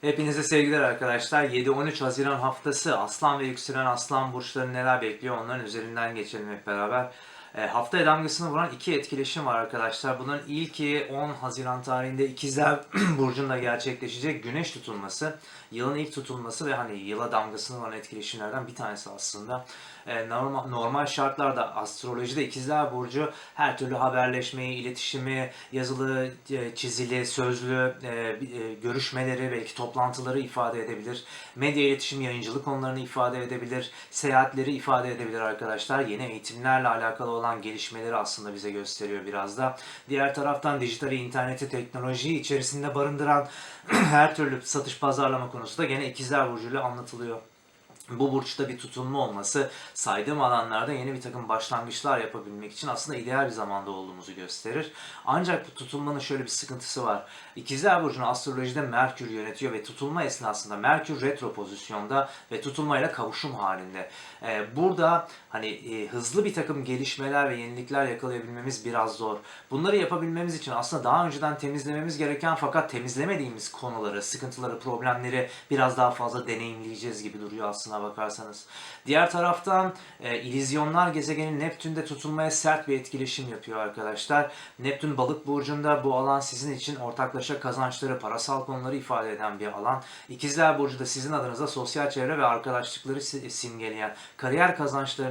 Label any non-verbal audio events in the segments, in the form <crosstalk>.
Hepinize sevgiler arkadaşlar. 7-13 Haziran haftası Aslan ve yükselen Aslan burçları neler bekliyor onların üzerinden geçelim hep beraber. E, haftaya damgasını vuran iki etkileşim var arkadaşlar. Bunların ilki 10 Haziran tarihinde İkizler <clears throat> Burcu'nda gerçekleşecek güneş tutulması. Yılın ilk tutulması ve hani yıla damgasını vuran etkileşimlerden bir tanesi aslında. E, normal, normal şartlarda astrolojide İkizler Burcu her türlü haberleşmeyi, iletişimi, yazılı, e, çizili, sözlü e, görüşmeleri, belki toplantıları ifade edebilir. Medya iletişim, yayıncılık konularını ifade edebilir. Seyahatleri ifade edebilir arkadaşlar. Yeni eğitimlerle alakalı olan gelişmeleri aslında bize gösteriyor biraz da. Diğer taraftan dijitali, interneti, teknolojiyi içerisinde barındıran <clears throat> her türlü satış pazarlama konusu da gene İkizler Burcu ile anlatılıyor bu burçta bir tutulma olması saydığım alanlarda yeni bir takım başlangıçlar yapabilmek için aslında ideal bir zamanda olduğumuzu gösterir. Ancak bu tutulmanın şöyle bir sıkıntısı var. İkizler Burcu'nu astrolojide Merkür yönetiyor ve tutulma esnasında Merkür retro pozisyonda ve tutulmayla kavuşum halinde. Ee, burada hani e, hızlı bir takım gelişmeler ve yenilikler yakalayabilmemiz biraz zor. Bunları yapabilmemiz için aslında daha önceden temizlememiz gereken fakat temizlemediğimiz konuları, sıkıntıları, problemleri biraz daha fazla deneyimleyeceğiz gibi duruyor aslına bakarsanız. Diğer taraftan e, ilizyonlar gezegeni Neptün'de tutulmaya sert bir etkileşim yapıyor arkadaşlar. Neptün balık burcunda bu alan sizin için ortaklaşa kazançları, parasal konuları ifade eden bir alan. İkizler burcu da sizin adınıza sosyal çevre ve arkadaşlıkları si- simgeleyen, kariyer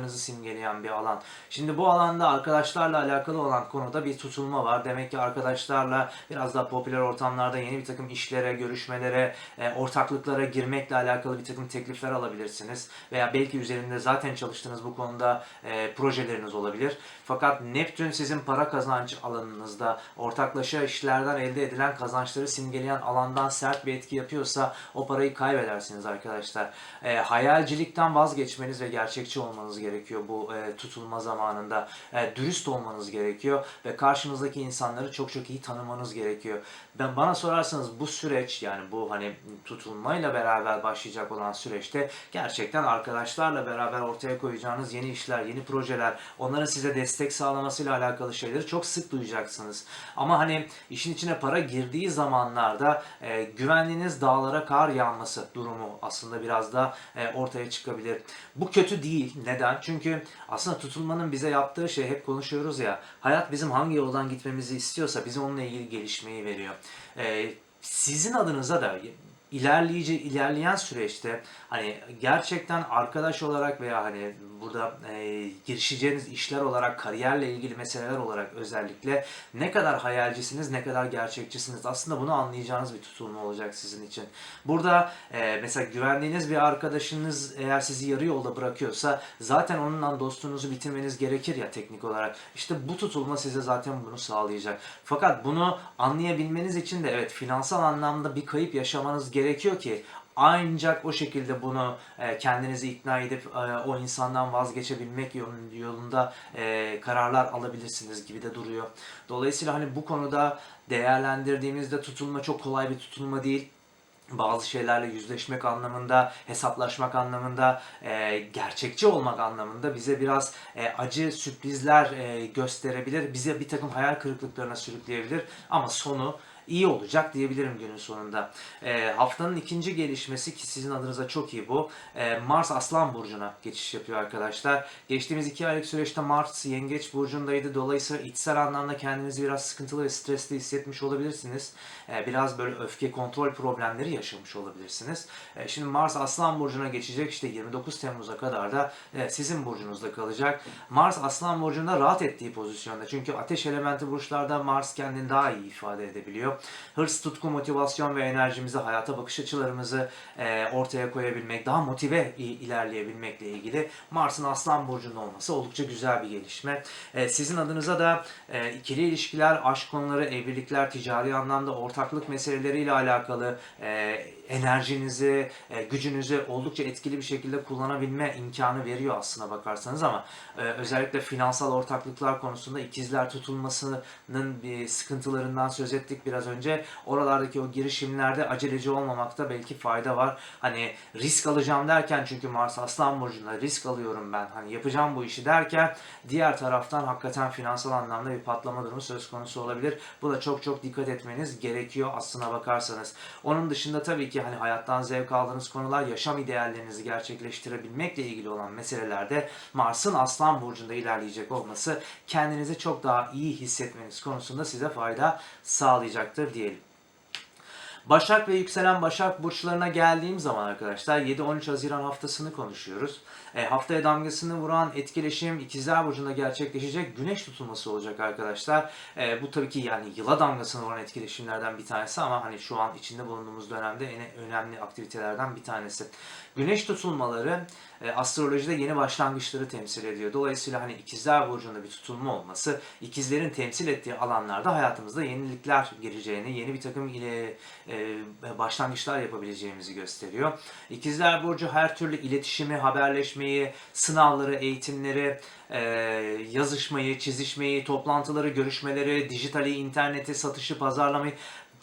kazançlarınızı simgeleyen bir alan. Şimdi bu alanda arkadaşlarla alakalı olan konuda bir tutulma var. Demek ki arkadaşlarla biraz daha popüler ortamlarda yeni bir takım işlere, görüşmelere, e, ortaklıklara girmekle alakalı bir takım teklifler alabilirsiniz. Veya belki üzerinde zaten çalıştığınız bu konuda e, projeleriniz olabilir. Fakat Neptün sizin para kazanç alanınızda ortaklaşa işlerden elde edilen kazançları simgeleyen alandan sert bir etki yapıyorsa o parayı kaybedersiniz arkadaşlar. E, hayalcilikten vazgeçmeniz ve gerçekçi olmanız gerekiyor bu e, tutulma zamanında. E, dürüst olmanız gerekiyor ve karşınızdaki insanları çok çok iyi tanımanız gerekiyor. Ben bana sorarsanız bu süreç yani bu hani tutulmayla beraber başlayacak olan süreçte gerçekten arkadaşlarla beraber ortaya koyacağınız yeni işler, yeni projeler, onların size destek sağlamasıyla alakalı şeyleri çok sık duyacaksınız. Ama hani işin içine para girdiği zamanlarda e, güvenliğiniz dağlara kar yağması durumu aslında biraz da e, ortaya çıkabilir. Bu kötü değil. Neden? Çünkü aslında tutulmanın bize yaptığı şey hep konuşuyoruz ya. Hayat bizim hangi yoldan gitmemizi istiyorsa bize onunla ilgili gelişmeyi veriyor. E, sizin adınıza da ilerleyici ilerleyen süreçte hani gerçekten arkadaş olarak veya hani burada e, girişeceğiniz işler olarak kariyerle ilgili meseleler olarak özellikle ne kadar hayalcisiniz ne kadar gerçekçisiniz aslında bunu anlayacağınız bir tutulma olacak sizin için. Burada e, mesela güvendiğiniz bir arkadaşınız eğer sizi yarı yolda bırakıyorsa zaten onunla dostluğunuzu bitirmeniz gerekir ya teknik olarak. İşte bu tutulma size zaten bunu sağlayacak. Fakat bunu anlayabilmeniz için de evet finansal anlamda bir kayıp yaşamanız gerekiyor ki ancak o şekilde bunu e, kendinizi ikna edip e, o insandan vazgeçebilmek yolun- yolunda e, kararlar alabilirsiniz gibi de duruyor. Dolayısıyla hani bu konuda değerlendirdiğimizde tutulma çok kolay bir tutulma değil bazı şeylerle yüzleşmek anlamında, hesaplaşmak anlamında, e, gerçekçi olmak anlamında bize biraz e, acı sürprizler e, gösterebilir. Bize bir takım hayal kırıklıklarına sürükleyebilir. Ama sonu iyi olacak diyebilirim günün sonunda. E, haftanın ikinci gelişmesi ki sizin adınıza çok iyi bu. E, Mars Aslan Burcu'na geçiş yapıyor arkadaşlar. Geçtiğimiz iki aylık süreçte Mars Yengeç Burcu'ndaydı. Dolayısıyla içsel anlamda kendinizi biraz sıkıntılı ve stresli hissetmiş olabilirsiniz. E, biraz böyle öfke kontrol problemleri yaşamış olabilirsiniz. E, şimdi Mars Aslan Burcu'na geçecek. İşte 29 Temmuz'a kadar da e, sizin burcunuzda kalacak. Mars Aslan Burcu'nda rahat ettiği pozisyonda. Çünkü ateş elementi burçlarda Mars kendini daha iyi ifade edebiliyor. Hırs, tutku, motivasyon ve enerjimizi, hayata bakış açılarımızı e, ortaya koyabilmek, daha motive ilerleyebilmekle ilgili Mars'ın Aslan Burcu'nda olması oldukça güzel bir gelişme. E, sizin adınıza da e, ikili ilişkiler, aşk konuları, evlilikler, ticari anlamda ortaklık meseleleriyle alakalı e, enerjinizi, e, gücünüzü oldukça etkili bir şekilde kullanabilme imkanı veriyor aslına bakarsanız ama e, özellikle finansal ortaklıklar konusunda ikizler tutulmasının bir sıkıntılarından söz ettik biraz önce. Oralardaki o girişimlerde aceleci olmamakta belki fayda var. Hani risk alacağım derken çünkü Mars Aslan Burcu'nda risk alıyorum ben. Hani yapacağım bu işi derken diğer taraftan hakikaten finansal anlamda bir patlama durumu söz konusu olabilir. Bu da çok çok dikkat etmeniz gerekiyor aslına bakarsanız. Onun dışında tabii ki hani hayattan zevk aldığınız konular yaşam ideallerinizi gerçekleştirebilmekle ilgili olan meselelerde Mars'ın Aslan Burcu'nda ilerleyecek olması kendinizi çok daha iyi hissetmeniz konusunda size fayda sağlayacaktır diyelim. Başak ve yükselen Başak burçlarına geldiğim zaman arkadaşlar 7-13 Haziran haftasını konuşuyoruz. E, haftaya damgasını vuran etkileşim İkizler Burcu'nda gerçekleşecek güneş tutulması olacak arkadaşlar. E, bu tabii ki yani yıla damgasını vuran etkileşimlerden bir tanesi ama hani şu an içinde bulunduğumuz dönemde en önemli aktivitelerden bir tanesi. Güneş tutulmaları e, astrolojide yeni başlangıçları temsil ediyor. Dolayısıyla hani İkizler Burcu'nda bir tutulma olması ikizlerin temsil ettiği alanlarda hayatımızda yenilikler gireceğini, yeni bir takım ile e, başlangıçlar yapabileceğimizi gösteriyor. İkizler Burcu her türlü iletişimi, haberleşmeyi, sınavları, eğitimleri, e, yazışmayı, çizişmeyi, toplantıları, görüşmeleri, dijitali, interneti, satışı, pazarlamayı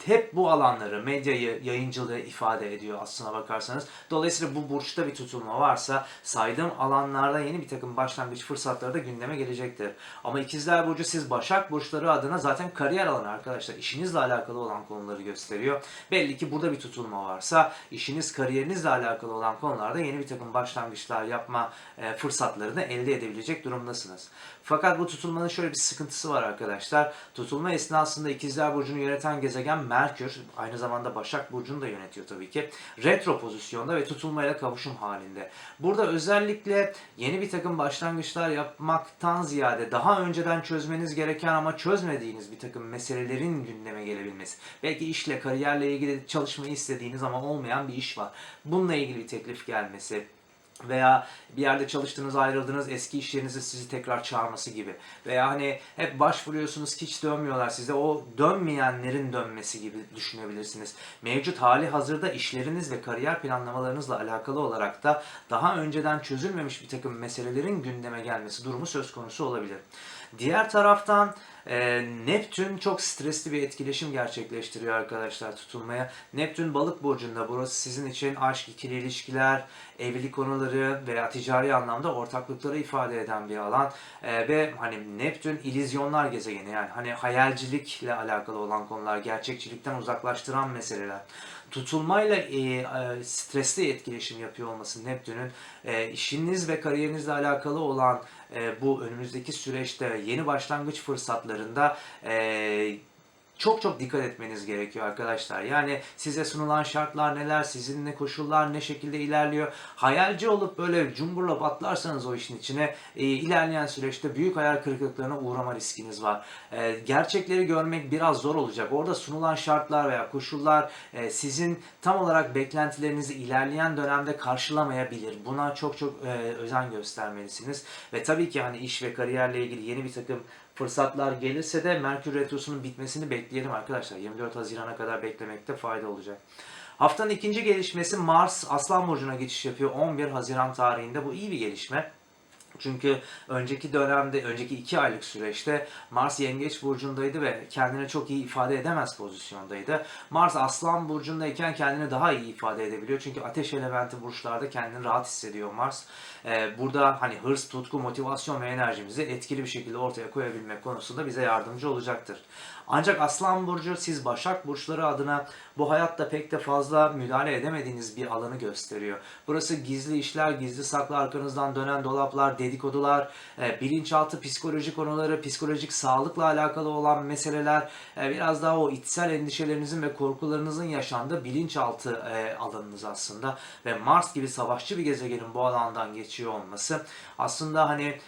hep bu alanları, medyayı, yayıncılığı ifade ediyor aslına bakarsanız. Dolayısıyla bu burçta bir tutulma varsa saydığım alanlarda yeni bir takım başlangıç fırsatları da gündeme gelecektir. Ama ikizler burcu siz Başak burçları adına zaten kariyer alanı arkadaşlar. işinizle alakalı olan konuları gösteriyor. Belli ki burada bir tutulma varsa işiniz, kariyerinizle alakalı olan konularda yeni bir takım başlangıçlar yapma e, fırsatlarını elde edebilecek durumdasınız. Fakat bu tutulmanın şöyle bir sıkıntısı var arkadaşlar. Tutulma esnasında ikizler burcunu yöneten gezegen Merkür, aynı zamanda Başak burcunu da yönetiyor tabii ki. Retro pozisyonda ve tutulmayla kavuşum halinde. Burada özellikle yeni bir takım başlangıçlar yapmaktan ziyade daha önceden çözmeniz gereken ama çözmediğiniz bir takım meselelerin gündeme gelebilmesi. Belki işle, kariyerle ilgili çalışmayı istediğiniz ama olmayan bir iş var. Bununla ilgili bir teklif gelmesi veya bir yerde çalıştığınız ayrıldığınız eski iş yerinizi sizi tekrar çağırması gibi veya hani hep başvuruyorsunuz hiç dönmüyorlar size o dönmeyenlerin dönmesi gibi düşünebilirsiniz. Mevcut hali hazırda işleriniz ve kariyer planlamalarınızla alakalı olarak da daha önceden çözülmemiş bir takım meselelerin gündeme gelmesi durumu söz konusu olabilir. Diğer taraftan e, Neptün çok stresli bir etkileşim gerçekleştiriyor arkadaşlar tutulmaya. Neptün balık burcunda burası sizin için aşk, ikili ilişkiler, evlilik konuları veya ticari anlamda ortaklıkları ifade eden bir alan. E, ve hani Neptün ilizyonlar gezegeni yani hani hayalcilikle alakalı olan konular, gerçekçilikten uzaklaştıran meseleler tutulmayla e, e, stresli etkileşim yapıyor olması Neptün'ün e, işiniz ve kariyerinizle alakalı olan bu önümüzdeki süreçte yeni başlangıç fırsatlarında e, çok çok dikkat etmeniz gerekiyor arkadaşlar. Yani size sunulan şartlar neler, sizin ne koşullar ne şekilde ilerliyor. Hayalci olup böyle cumburla patlarsanız o işin içine e, ilerleyen süreçte büyük hayal kırıklıklarına uğrama riskiniz var. E, gerçekleri görmek biraz zor olacak. Orada sunulan şartlar veya koşullar e, sizin tam olarak beklentilerinizi ilerleyen dönemde karşılamayabilir. Buna çok çok e, özen göstermelisiniz. Ve tabii ki hani iş ve kariyerle ilgili yeni bir takım fırsatlar gelirse de Merkür Retrosu'nun bitmesini bekleyelim arkadaşlar. 24 Haziran'a kadar beklemekte fayda olacak. Haftanın ikinci gelişmesi Mars Aslan Burcu'na geçiş yapıyor 11 Haziran tarihinde. Bu iyi bir gelişme. Çünkü önceki dönemde, önceki iki aylık süreçte Mars Yengeç Burcu'ndaydı ve kendini çok iyi ifade edemez pozisyondaydı. Mars Aslan Burcu'ndayken kendini daha iyi ifade edebiliyor. Çünkü ateş elementi burçlarda kendini rahat hissediyor Mars. Ee, burada hani hırs, tutku, motivasyon ve enerjimizi etkili bir şekilde ortaya koyabilmek konusunda bize yardımcı olacaktır. Ancak Aslan Burcu siz Başak Burçları adına bu hayatta pek de fazla müdahale edemediğiniz bir alanı gösteriyor. Burası gizli işler, gizli saklı arkanızdan dönen dolaplar, dedikodular, e, bilinçaltı psikoloji konuları, psikolojik sağlıkla alakalı olan meseleler, e, biraz daha o içsel endişelerinizin ve korkularınızın yaşandığı bilinçaltı e, alanınız aslında. Ve Mars gibi savaşçı bir gezegenin bu alandan geçiyor olması aslında hani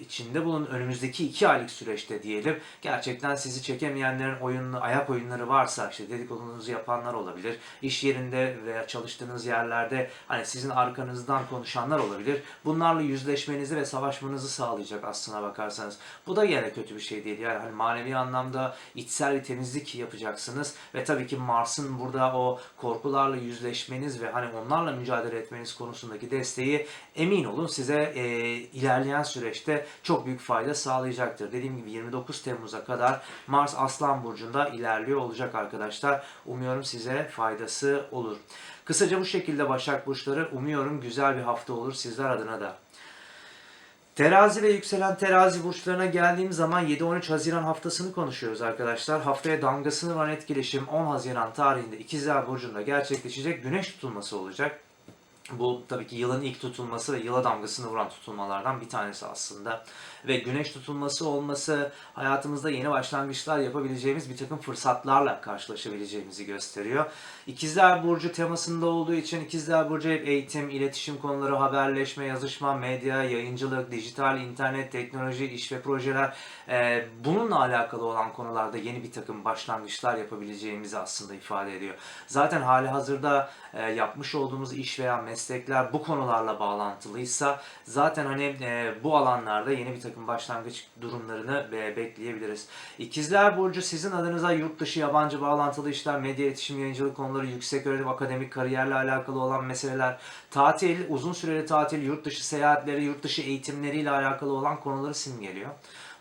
içinde bulun önümüzdeki iki aylık süreçte diyelim gerçekten sizi çekemeyenlerin oyunu, ayak oyunları varsa işte dedikodunuzu yapanlar olabilir. İş yerinde veya çalıştığınız yerlerde hani sizin arkanızdan konuşanlar olabilir. Bunlarla yüzleşmenizi ve savaşmanızı sağlayacak aslına bakarsanız. Bu da yine kötü bir şey değil. Yani hani manevi anlamda içsel bir temizlik yapacaksınız ve tabii ki Mars'ın burada o korkularla yüzleşmeniz ve hani onlarla mücadele etmeniz konusundaki desteği emin olun size e, ilerleyen süreçte çok büyük fayda sağlayacaktır. Dediğim gibi 29 Temmuz'a kadar Mars Aslan Burcu'nda ilerliyor olacak arkadaşlar. Umuyorum size faydası olur. Kısaca bu şekilde Başak Burçları umuyorum güzel bir hafta olur sizler adına da. Terazi ve yükselen terazi burçlarına geldiğim zaman 7-13 Haziran haftasını konuşuyoruz arkadaşlar. Haftaya damgasını vuran etkileşim 10 Haziran tarihinde İkizler Burcu'nda gerçekleşecek güneş tutulması olacak. Bu tabii ki yılın ilk tutulması ve yıla damgasını vuran tutulmalardan bir tanesi aslında. Ve güneş tutulması olması hayatımızda yeni başlangıçlar yapabileceğimiz bir takım fırsatlarla karşılaşabileceğimizi gösteriyor. İkizler Burcu temasında olduğu için İkizler Burcu hep eğitim, iletişim konuları, haberleşme, yazışma, medya, yayıncılık, dijital, internet, teknoloji, iş ve projeler e, bununla alakalı olan konularda yeni bir takım başlangıçlar yapabileceğimizi aslında ifade ediyor. Zaten hali hazırda e, yapmış olduğumuz iş veya meslekler bu konularla bağlantılıysa zaten hani e, bu alanlarda yeni bir takım başlangıç durumlarını e, bekleyebiliriz. İkizler Burcu sizin adınıza yurt dışı yabancı bağlantılı işler, medya iletişim, yayıncılık konuları, yüksek öğretim, akademik kariyerle alakalı olan meseleler, tatil, uzun süreli tatil, yurt dışı seyahatleri, yurt dışı eğitimleriyle alakalı olan konuları simgeliyor.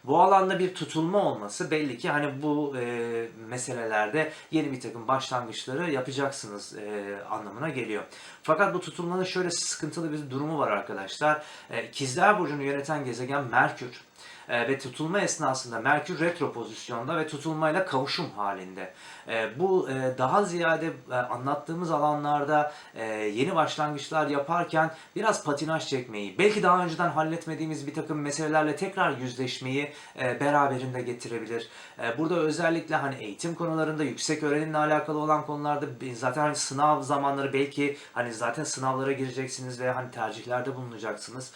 Bu alanda bir tutulma olması belli ki hani bu e, meselelerde yeni bir takım başlangıçları yapacaksınız e, anlamına geliyor. Fakat bu tutulmanın şöyle sıkıntılı bir durumu var arkadaşlar. E, İkizler Burcu'nu yöneten gezegen Merkür. E, ve tutulma esnasında Merkür retro pozisyonda ve tutulmayla kavuşum halinde. E, bu e, daha ziyade e, anlattığımız alanlarda e, yeni başlangıçlar yaparken biraz patinaj çekmeyi, belki daha önceden halletmediğimiz bir takım meselelerle tekrar yüzleşmeyi beraberinde getirebilir. Burada özellikle hani eğitim konularında, yüksek öğrenimle alakalı olan konularda zaten hani sınav zamanları belki hani zaten sınavlara gireceksiniz ve hani tercihlerde bulunacaksınız.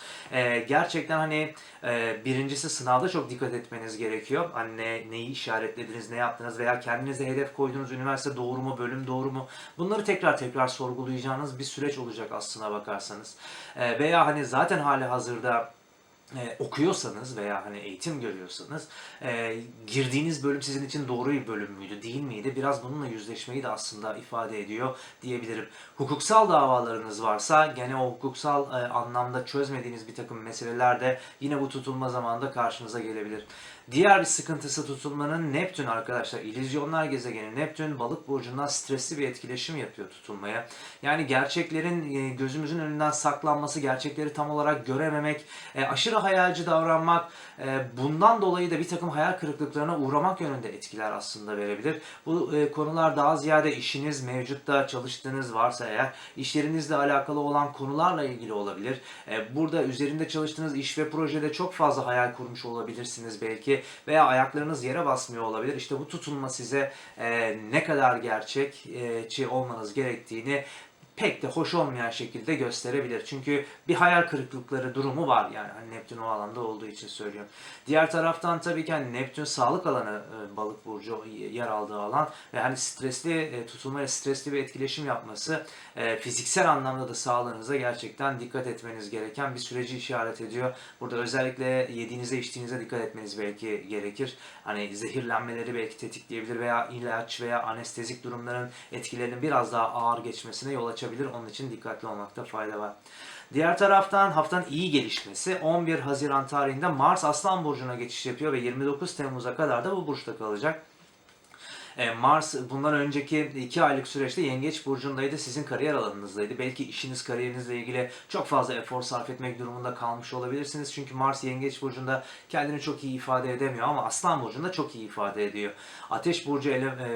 Gerçekten hani e, birincisi sınavda çok dikkat etmeniz gerekiyor. Hani ne, neyi işaretlediniz, ne yaptınız veya kendinize hedef koyduğunuz üniversite doğru mu, bölüm doğru mu? Bunları tekrar tekrar sorgulayacağınız bir süreç olacak aslına bakarsanız. E, veya hani zaten hali hazırda e, okuyorsanız veya hani eğitim görüyorsanız e, girdiğiniz bölüm sizin için doğru bir bölüm müydü değil miydi biraz bununla yüzleşmeyi de aslında ifade ediyor diyebilirim. Hukuksal davalarınız varsa gene o hukuksal e, anlamda çözmediğiniz bir takım meseleler de yine bu tutulma zamanında karşınıza gelebilir. Diğer bir sıkıntısı tutulmanın Neptün arkadaşlar. İllüzyonlar gezegeni Neptün balık burcundan stresli bir etkileşim yapıyor tutulmaya. Yani gerçeklerin e, gözümüzün önünden saklanması, gerçekleri tam olarak görememek, e, aşırı hayalci davranmak, e, bundan dolayı da bir takım hayal kırıklıklarına uğramak yönünde etkiler aslında verebilir. Bu konular daha ziyade işiniz mevcutta çalıştığınız varsa eğer işlerinizle alakalı olan konularla ilgili olabilir. Burada üzerinde çalıştığınız iş ve projede çok fazla hayal kurmuş olabilirsiniz belki veya ayaklarınız yere basmıyor olabilir. İşte bu tutulma size e, ne kadar gerçekçi olmanız gerektiğini pek de hoş olmayan şekilde gösterebilir. Çünkü bir hayal kırıklıkları durumu var yani hani Neptün o alanda olduğu için söylüyorum. Diğer taraftan tabii ki hani Neptün sağlık alanı e, balık burcu yer aldığı alan ve hani stresli e, tutulmaya stresli bir etkileşim yapması e, fiziksel anlamda da sağlığınıza gerçekten dikkat etmeniz gereken bir süreci işaret ediyor. Burada özellikle yediğinize içtiğinize dikkat etmeniz belki gerekir. Hani zehirlenmeleri belki tetikleyebilir veya ilaç veya anestezik durumların etkilerinin biraz daha ağır geçmesine yol açabilir açabilir. Onun için dikkatli olmakta fayda var. Diğer taraftan haftanın iyi gelişmesi 11 Haziran tarihinde Mars Aslan Burcu'na geçiş yapıyor ve 29 Temmuz'a kadar da bu burçta kalacak. E, Mars bundan önceki iki aylık süreçte Yengeç Burcu'ndaydı. Sizin kariyer alanınızdaydı. Belki işiniz, kariyerinizle ilgili çok fazla efor sarf etmek durumunda kalmış olabilirsiniz. Çünkü Mars Yengeç Burcu'nda kendini çok iyi ifade edemiyor ama Aslan Burcu'nda çok iyi ifade ediyor. Ateş Burcu ele, e,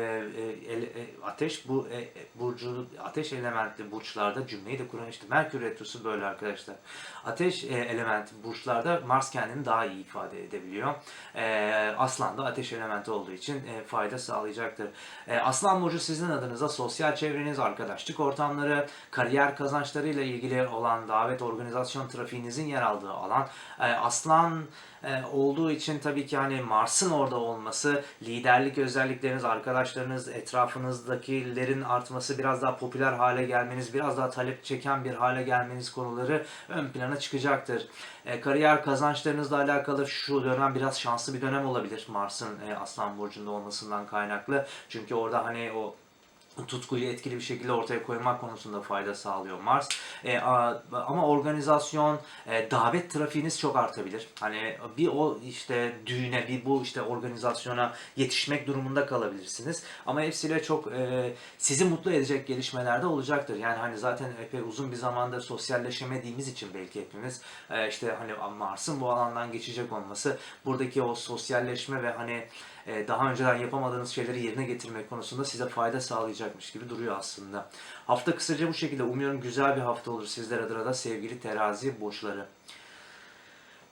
e, ele, e, Ateş bu e, Burcu Ateş elementli burçlarda cümleyi de kuran işte Merkür Retrosu böyle arkadaşlar. Ateş e, elementi burçlarda Mars kendini daha iyi ifade edebiliyor. E, Aslan da ateş elementi olduğu için e, fayda sağlayacak olacaktır. E, Aslan Burcu sizin adınıza sosyal çevreniz, arkadaşlık ortamları, kariyer kazançlarıyla ilgili olan davet organizasyon trafiğinizin yer aldığı alan. E, Aslan olduğu için tabii ki hani Mars'ın orada olması, liderlik özellikleriniz, arkadaşlarınız, etrafınızdakilerin artması, biraz daha popüler hale gelmeniz, biraz daha talep çeken bir hale gelmeniz konuları ön plana çıkacaktır. E, kariyer kazançlarınızla alakalı şu dönem biraz şanslı bir dönem olabilir Mars'ın e, Aslan Burcu'nda olmasından kaynaklı. Çünkü orada hani o tutkuyu etkili bir şekilde ortaya koymak konusunda fayda sağlıyor Mars. E, a- ama organizasyon, e, davet trafiğiniz çok artabilir. Hani bir o işte düğüne, bir bu işte organizasyona yetişmek durumunda kalabilirsiniz. Ama hepsiyle çok e, sizi mutlu edecek gelişmeler de olacaktır. Yani hani zaten epey uzun bir zamandır sosyalleşemediğimiz için belki hepimiz e, işte hani Mars'ın bu alandan geçecek olması buradaki o sosyalleşme ve hani daha önceden yapamadığınız şeyleri yerine getirmek konusunda size fayda sağlayacakmış gibi duruyor aslında. Hafta kısaca bu şekilde. Umuyorum güzel bir hafta olur sizler adına da sevgili terazi burçları.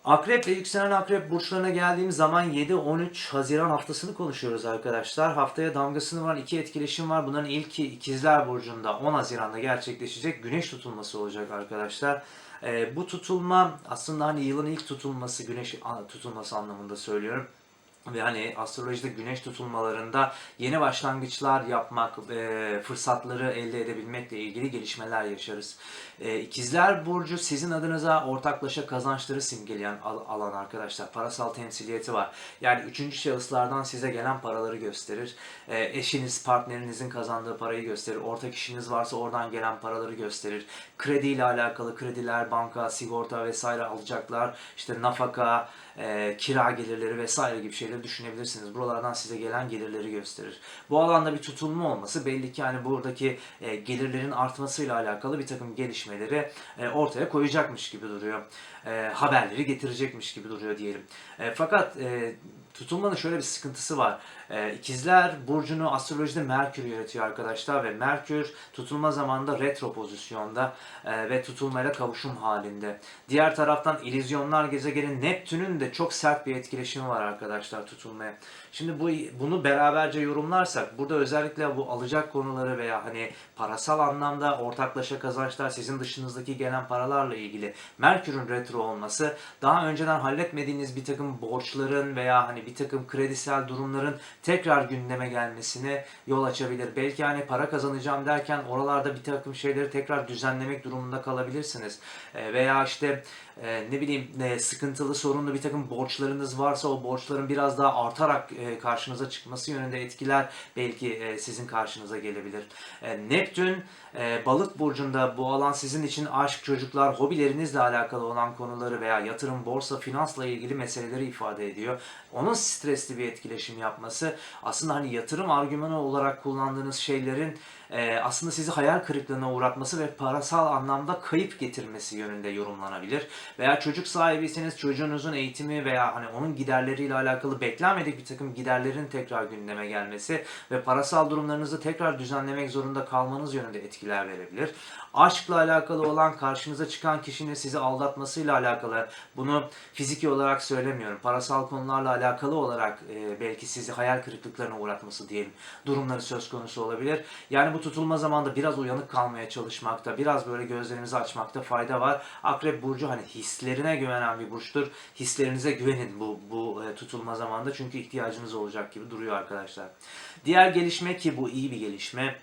Akrep ve yükselen akrep burçlarına geldiğimiz zaman 7-13 Haziran haftasını konuşuyoruz arkadaşlar. Haftaya damgasını vuran iki etkileşim var. Bunların ilki ikizler burcunda 10 Haziran'da gerçekleşecek güneş tutulması olacak arkadaşlar. Ee, bu tutulma aslında hani yılın ilk tutulması güneş tutulması anlamında söylüyorum ve hani astrolojide güneş tutulmalarında yeni başlangıçlar yapmak, e, fırsatları elde edebilmekle ilgili gelişmeler yaşarız. E, İkizler Burcu sizin adınıza ortaklaşa kazançları simgeleyen al- alan arkadaşlar. Parasal temsiliyeti var. Yani üçüncü şahıslardan size gelen paraları gösterir. E, eşiniz, partnerinizin kazandığı parayı gösterir. Ortak işiniz varsa oradan gelen paraları gösterir. Kredi ile alakalı krediler, banka, sigorta vesaire alacaklar. İşte nafaka, e, kira gelirleri vesaire gibi şeyleri düşünebilirsiniz. Buralardan size gelen gelirleri gösterir. Bu alanda bir tutulma olması belli ki hani buradaki e, gelirlerin artmasıyla alakalı bir takım gelişmeleri e, ortaya koyacakmış gibi duruyor. E, haberleri getirecekmiş gibi duruyor diyelim. E, fakat e, tutulmanın şöyle bir sıkıntısı var. E, İkizler burcunu astrolojide Merkür yönetiyor arkadaşlar ve Merkür tutulma zamanında retro pozisyonda e, ve tutulmayla kavuşum halinde. Diğer taraftan illüzyonlar gezegeni Neptün'ün de çok sert bir etkileşimi var arkadaşlar tutulmaya. Şimdi bu bunu beraberce yorumlarsak burada özellikle bu alacak konuları veya hani parasal anlamda ortaklaşa kazançlar sizin dışınızdaki gelen paralarla ilgili Merkür'ün retro olması daha önceden halletmediğiniz bir takım borçların veya hani bir takım kredisel durumların tekrar gündeme gelmesine yol açabilir. Belki hani para kazanacağım derken oralarda bir takım şeyleri tekrar düzenlemek durumunda kalabilirsiniz. E, veya işte e, ne bileyim e, sıkıntılı sorunlu bir takım borçlarınız varsa o borçların biraz daha artarak karşınıza çıkması yönünde etkiler belki sizin karşınıza gelebilir. Neptün balık burcunda bu alan sizin için aşk, çocuklar, hobilerinizle alakalı olan konuları veya yatırım, borsa, finansla ilgili meseleleri ifade ediyor. Onun stresli bir etkileşim yapması aslında hani yatırım argümanı olarak kullandığınız şeylerin e, aslında sizi hayal kırıklığına uğratması ve parasal anlamda kayıp getirmesi yönünde yorumlanabilir. Veya çocuk sahibiyseniz çocuğunuzun eğitimi veya hani onun giderleriyle alakalı beklenmedik bir takım giderlerin tekrar gündeme gelmesi ve parasal durumlarınızı tekrar düzenlemek zorunda kalmanız yönünde etkiler verebilir. Aşkla alakalı olan karşınıza çıkan kişinin sizi aldatmasıyla alakalı bunu fiziki olarak söylemiyorum. Parasal konularla alakalı olarak e, belki sizi hayal kırıklıklarına uğratması diyelim durumları söz konusu olabilir. Yani bu tutulma zamanında biraz uyanık kalmaya çalışmakta, biraz böyle gözlerinizi açmakta fayda var. Akrep burcu hani hislerine güvenen bir burçtur. Hislerinize güvenin bu bu e, tutulma zamanında çünkü ihtiyacınız olacak gibi duruyor arkadaşlar. Diğer gelişme ki bu iyi bir gelişme.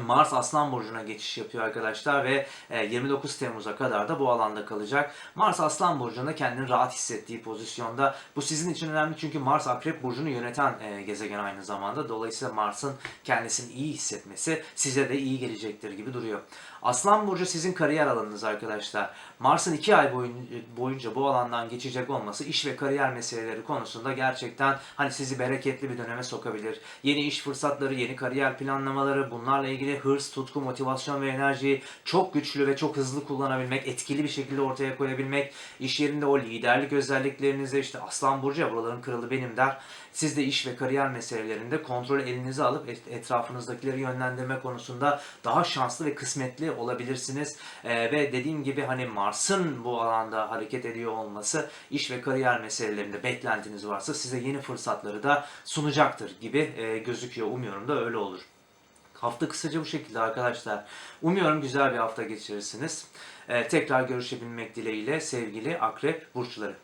Mars Aslan Burcu'na geçiş yapıyor arkadaşlar ve e, 29 Temmuz'a kadar da bu alanda kalacak. Mars Aslan Burcu'nda kendini rahat hissettiği pozisyonda. Bu sizin için önemli çünkü Mars Akrep Burcu'nu yöneten e, gezegen aynı zamanda. Dolayısıyla Mars'ın kendisini iyi hissetmesi size de iyi gelecektir gibi duruyor. Aslan Burcu sizin kariyer alanınız arkadaşlar. Mars'ın 2 ay boyun- boyunca bu alandan geçecek olması iş ve kariyer meseleleri konusunda gerçekten hani sizi bereketli bir döneme sokabilir. Yeni iş fırsatları, yeni kariyer planlamaları, bunlarla ilgili hırs, tutku, motivasyon ve enerjiyi çok güçlü ve çok hızlı kullanabilmek, etkili bir şekilde ortaya koyabilmek, iş yerinde o liderlik özelliklerinizi işte Aslan Burcu ya buraların kralı benim der. Siz de iş ve kariyer meselelerinde kontrol elinize alıp et- etrafınızdakileri yönlendirme konusunda daha şanslı ve kısmetli olabilirsiniz. Ee, ve dediğim gibi hani Mars'ın bu alanda hareket ediyor olması iş ve kariyer meselelerinde beklentiniz varsa size yeni fırsatları da sunacaktır gibi e, gözüküyor. Umuyorum da öyle olur. Hafta kısaca bu şekilde arkadaşlar. Umuyorum güzel bir hafta geçirirsiniz. Ee, tekrar görüşebilmek dileğiyle sevgili akrep burçları.